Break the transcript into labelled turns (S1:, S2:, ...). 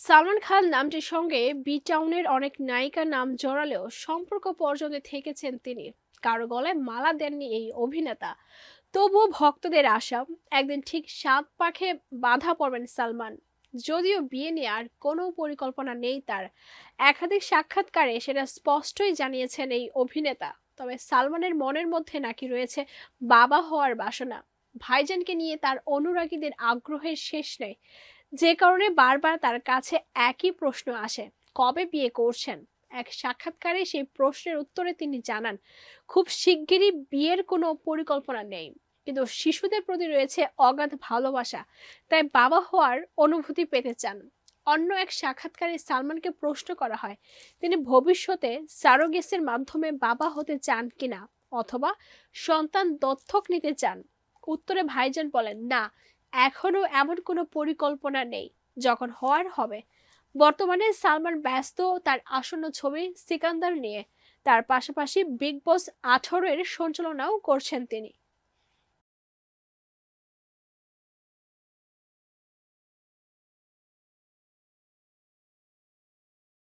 S1: সালমান খান নামটির সঙ্গে বি টাউনের অনেক নায়িকার নাম জড়ালেও সম্পর্ক পর্যন্ত থেকেছেন তিনি। কারও গলায় মালা দেননি এই অভিনেতা। তবুও ভক্তদের আশা, একদিন ঠিক সাত পাখে বাধা পড়বেন সালমান। যদিও বিয়ে নিয়ে আর কোনো পরিকল্পনা নেই তার। একাধিক সাক্ষাৎকারে সেটা স্পষ্টই জানিয়েছেন এই অভিনেতা। তবে সালমানের মনের মধ্যে নাকি রয়েছে বাবা হওয়ার বাসনা। ভাইজানকে নিয়ে তার অনুরাগীদের আগ্রহের শেষ নেই। যে কারণে বারবার তার কাছে একই প্রশ্ন আসে, কবে বিয়ে করছেন? এক সাক্ষাৎকারে সেই প্রশ্নের উত্তরে তিনি জানান, খুব শিগগিরই বিয়ের কোনো পরিকল্পনা নেই, কিন্তু শিশুদের প্রতি রয়েছে অগাধ ভালোবাসা, তাই বাবা হওয়ার অনুভূতি পেতে চান। অন্য এক সাক্ষাৎকারে সালমানকে প্রশ্ন করা হয়, তিনি ভবিষ্যতে সারোগেসের মাধ্যমে বাবা হতে চান কিনা অথবা সন্তান দত্তক নিতে চান? উত্তরে ভাইজান বলেন, না এখনও এমন কোনো পরিকল্পনা নেই, যখন হওয়ার হবে। বর্তমানে সালমান ব্যস্ত তার আসন্ন ছবি সিকান্দার নিয়ে। তার পাশাপাশি বিগ বস আঠারো এর সঞ্চালনাও করছেন তিনি।